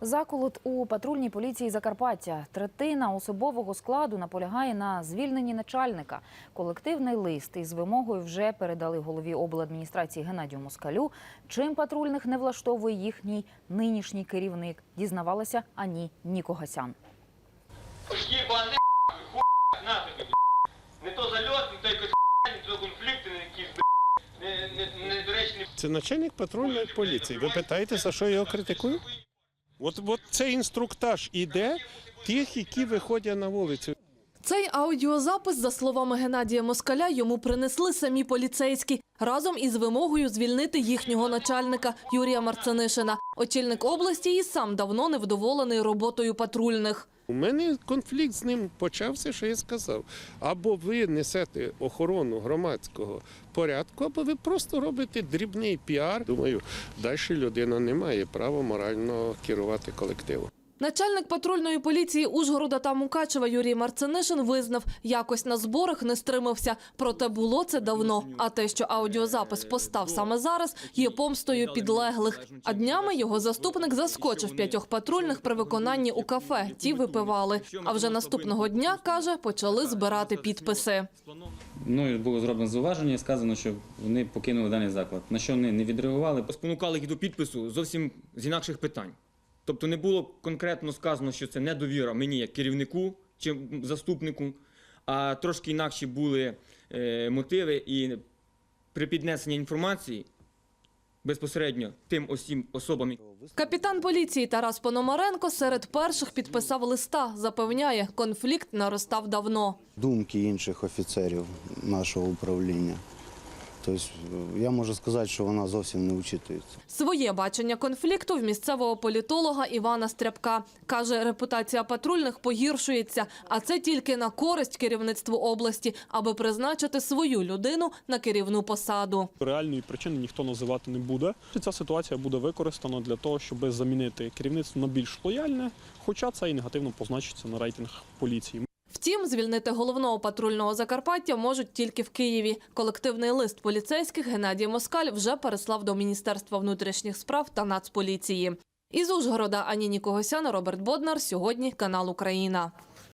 Заколот у патрульній поліції Закарпаття. Третина особового складу наполягає на звільненні начальника. Колективний лист із вимогою вже передали голові обладміністрації Геннадію Москалю. Чим патрульних не влаштовує їхній нинішній керівник, дізнавалася Ані Нікогасян. Єбане хуй нахуй, блядь. Не то зальот, не то якось не то конфлікти, не якісь блядь, не, не, недоречні. Це начальник патрульної поліції. Ви питаєте, за що його критикую? От, от цей інструктаж іде тих, які виходять на вулицю. Цей аудіозапис, за словами Геннадія Москаля, йому принесли самі поліцейські разом із вимогою звільнити їхнього начальника Юрія Марцинишина. Очільник області і сам давно невдоволений роботою патрульних. У мене конфлікт з ним почався, що я сказав. Або ви несете охорону громадського порядку, або ви просто робите дрібний піар. Думаю, далі людина не має права морально керувати колективом. Начальник патрульної поліції Ужгорода та Мукачева Юрій Марцинишин визнав, якось на зборах не стримався. Проте було це давно. А те, що аудіозапис постав саме зараз, є помстою підлеглих. А днями його заступник заскочив п'ятьох патрульних при виконанні у кафе. Ті випивали. А вже наступного дня каже, почали збирати підписи. Мною було зроблено зауваження і сказано, що вони покинули даний заклад. На що вони не відреагували. Спонукали їх до підпису зовсім з інакших питань. Тобто не було конкретно сказано, що це недовіра мені як керівнику чи заступнику, а трошки інакші були е, мотиви і при піднесенні інформації безпосередньо тим осім особам, Капітан поліції Тарас Пономаренко серед перших підписав листа. Запевняє, конфлікт наростав давно. думки інших офіцерів нашого управління. Тобто я можу сказати, що вона зовсім не вчитується. Своє бачення конфлікту в місцевого політолога Івана Стряпка. Каже, репутація патрульних погіршується, а це тільки на користь керівництву області, аби призначити свою людину на керівну посаду. Реальної причини ніхто називати не буде. Ця ситуація буде використана для того, щоб замінити керівництво на більш лояльне, хоча це і негативно позначиться на рейтинг поліції. Втім, звільнити головного патрульного Закарпаття можуть тільки в Києві. Колективний лист поліцейських Геннадій Москаль вже переслав до Міністерства внутрішніх справ та Нацполіції. Із Ужгорода Ані Нікогосяна, Роберт Боднар. Сьогодні канал Україна.